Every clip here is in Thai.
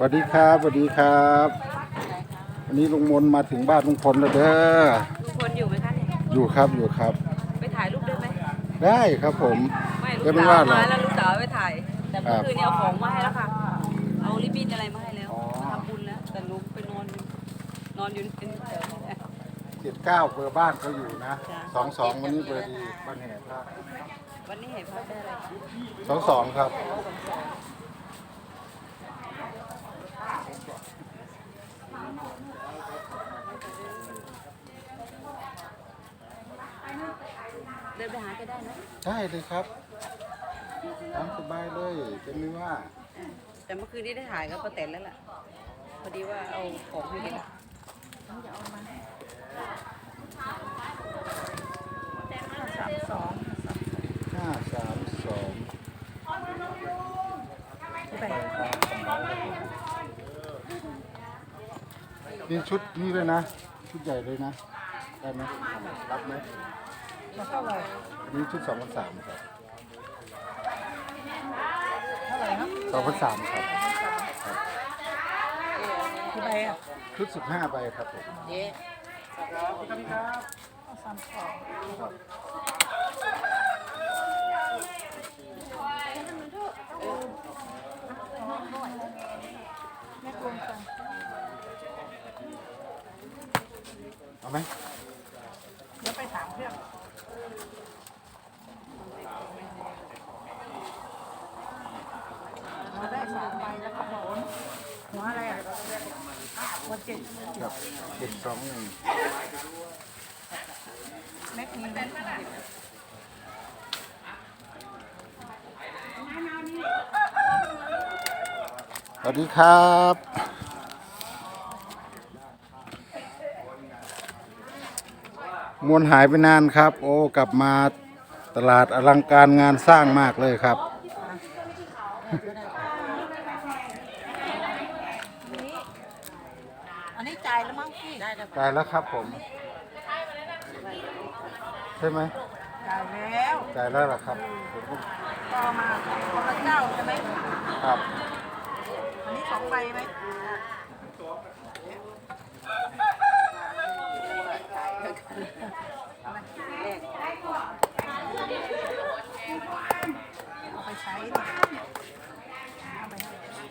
วัสดีครับสวัสดีครับวันนี้ลุงมนมาถึงบ้านลุงพลแล้วเด้อลุงพลอยู่ไหมคะเนี่ยอยู่ครับอยู่ครับ ไปถ่ายรูปได้ไหมได้ครับผม ไม่ก็ลูกไม่สาว่าวหรอกมาแล้วลูกสาวไปถ่าย แต่เมื่อครับคืนนี้เอาของมาให้แล้วค่ะ เอาริบบิ้นอะไรมาให้แล้วอ๋อมาทำบุญแล้วแต่ลุงไปนอนนอนอยู่ในแถวนี้แหละเจ็ดเก้าเบอร์บ้านเขาอยู่นะจ้ะสองสองวันนี้เบอร์ดีบ้านแห่พระวันนี้เห็นพระได้อะไรคะสองสองครับ ดินไปหาแกได้นะได้เลยครับทำสบายเลยจะไม่ว่า แต่เมื่อคืนนี้ได้ถ่ายกับป้าแตนแล้วล่ะ พอดีว่าเอาของให้แกห้าสามสองนี่ชุดนี่เลยนะ ชุดใหญ่เลยนะ ได้ไหมรับไหม อันนี้ชุดสองพันสามครับสองพันสามครับที่ใบอะชุดสิบห้าใบครับผมเจ๊เอาไหม เดี๋ยวไปถามเพื่อนมาได้สามใบแล้วก็โหนหัวอะไรอะ เจ็ดครับเจ็ดสองหนึ่งแม็กมีแม็กสวัสดีครับมวลหายไปนานครับ โอ้ กลับมาตลาดอลังการงานสร้างมากเลยครับ อันนี้จ่าย แล้วมั้งพี่ได้แล้วจ่ายแล้วครับผมใช่ไหมจ่ายแล้วจ่ายแล้วเหรอครับผมก็ก็เอามาคนละเจ้าใช่ไหมครับอันนี้สองใบไหมเอาไปใช้ดิเอาไปให้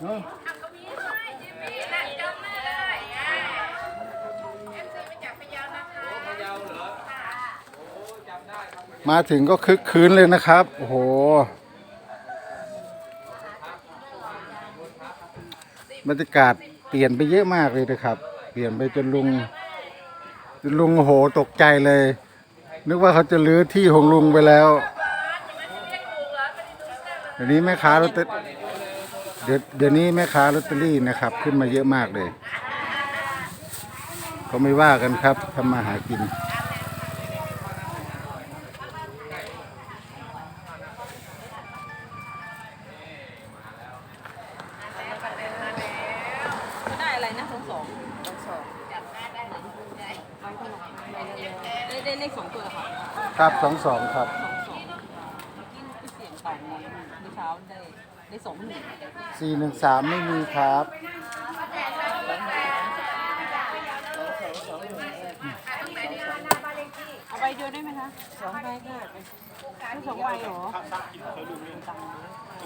เออ มาถึงก็คึกคืนเลยนะครับ โอ้โห บรรยากาศเปลี่ยนไปเยอะมากเลยนะครับ เปลี่ยนไปจนลุงจนลุงโอ้โหตกใจเลย นึกว่าเขาจะลื้อที่ของลุงไปแล้วเดี๋ยวนี้แม่ค้าลอตเตอรี่เดี๋ยวเดี๋ยวนี้แม่ค้าลอตเตอรี่นะครับ ขึ้นมาเยอะมากเลยเขาไม่ว่ากันครับทำมาหากิน ขสองตัวเหรอค่ะครับสองสองครับ สองสองเมื่อกี้ไปเสียงต่างเมื่อเช้าได้ได้สองหนึ่งสี่หนึ่งสามไม่มีครับ เอาใบเดียวได้ไหมคะสองใบค่ะไม่สองใบเหรอ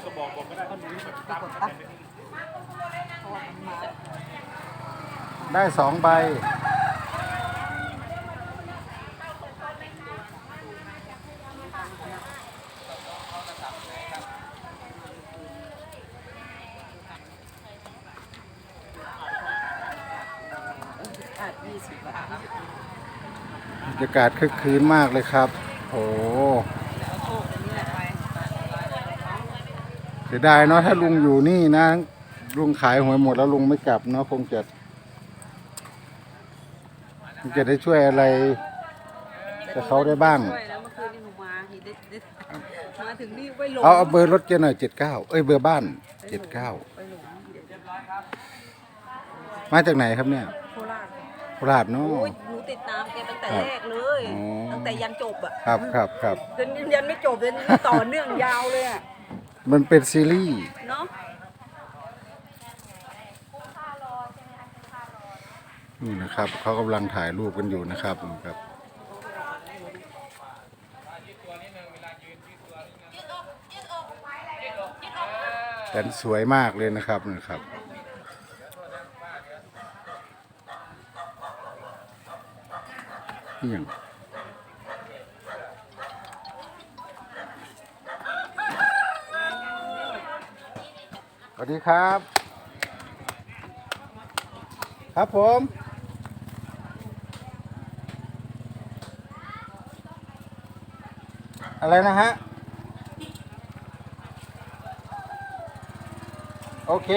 ก็บอกบอกก็ได้กดตั๊กเพราะว่ามันมาได้สองใบ สิบบาทบรรยากาศคึกคืนมากเลยครับ โอ้โหเอาโชคอันนี้แหละไปเสียดายเนาะถ้าลุงอยู่นี่นะ ลุงขายหวยหมดแล้วลุงไม่กลับเนาะคงจะคงจะได้ช่วยอะไรกับเขาได้บ้าง ช่วยแล้วเมื่อคืนนี่หนูมาเห็นได้ได้มาถึงนี่ไปหลงเอาเอาเบอร์รถเจหน่อยเจ็ดเก้าเอ้ยเบอร์บ้านเจ็ดเก้าไปหลง มาจากไหนครับเนี่ยโคโค ราชเนาะ โอ้ยหนูติดตามแกตั้งแต่ครับแรกเลย อ๋อ ตั้งแต่ยันจบอะครับครับครับจนยันไม่จบเลยต่อเนื่องยาวเลยอะมันเป็นซีรีส์เนาะนี่นะครับเขากำลังถ่ายรูปกันอยู่นะครับนะครับ แต่สวยมากเลยนะครับนะครับ อย่างสวัสดีครับ ครับผมอะไรนะฮะ โอเค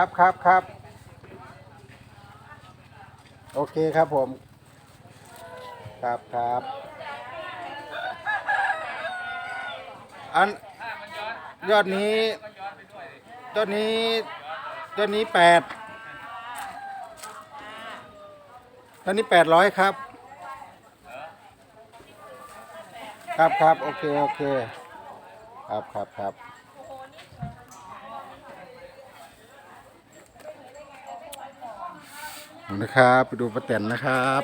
ครับครับครับ โอเคครับผม ครับครับ อันยอดนี้ยอดนี้ยอดนี้แปดตอนนี้แปดร้อยครับ ครับครับโอเคโอเค ครับครับครับ นะครับ ไปดูประแตนนะครับ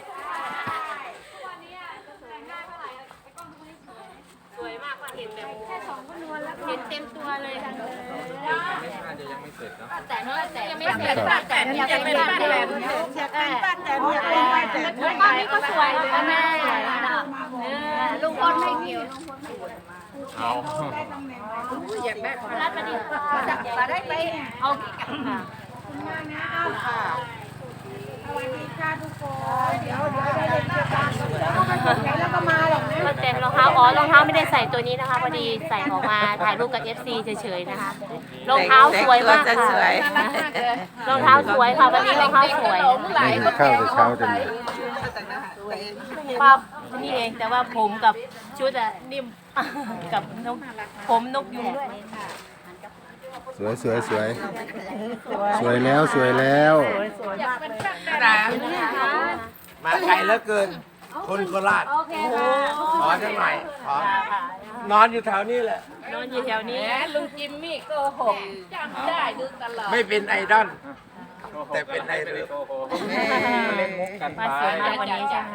สวยมากค่ะเห็นแบบแค่สองก็นวลแล้วเห็นเต็มตัวเลยค่ะแต่เนาะแต่ยังไม่เสร็จป้าแต่อยากเป็นป้าแต่อยากเป็นป้าแต่อยากเป็นป้าแต่ลุงพลนี่ก็สวยนะแม่ลุงพลไม่เกี่ยวลุงพลไม่อยากได้ของรัฐมาดิมาได้ไปเอากี่กันค่ะส วัสดีค่ะทุกคนเดี๋ยวเดี๋ยวเดี๋ยวเดี๋ยวแล้วก็มาหรอกนะก็แต่รองเท้าอ๋อรองเท้าไม่ได้ใส่ตัวนี้นะคะพอดีใส่ออกมาถ่ายรูปกับ FC เฉยๆนะคะรองเท้าสวยมากค่ะรองเท้าสวยค่ะวันนี้รองเท้าสวยนี่คือข้าวแต่เช้าจังเลยภาพนี่เองแต่ว่าผมกับชุดอะนิ่มกับนกผมนกยุงด้วย สวยสวยสวยสวยแล้วสวยแล้วมาไกลเหลือเกิน คนโคราชโอเคค่ะขอจังหน่อยขอค่ะนอนอยู่แถวนี้แหละ นอนอยู่แถวนี้ลุงจิมมี่โกหกจำได้ดูตลอดไม่เป็นไอดอลแต่เป็นไอดอลมาสวยมากวันนี้ใช่ไหม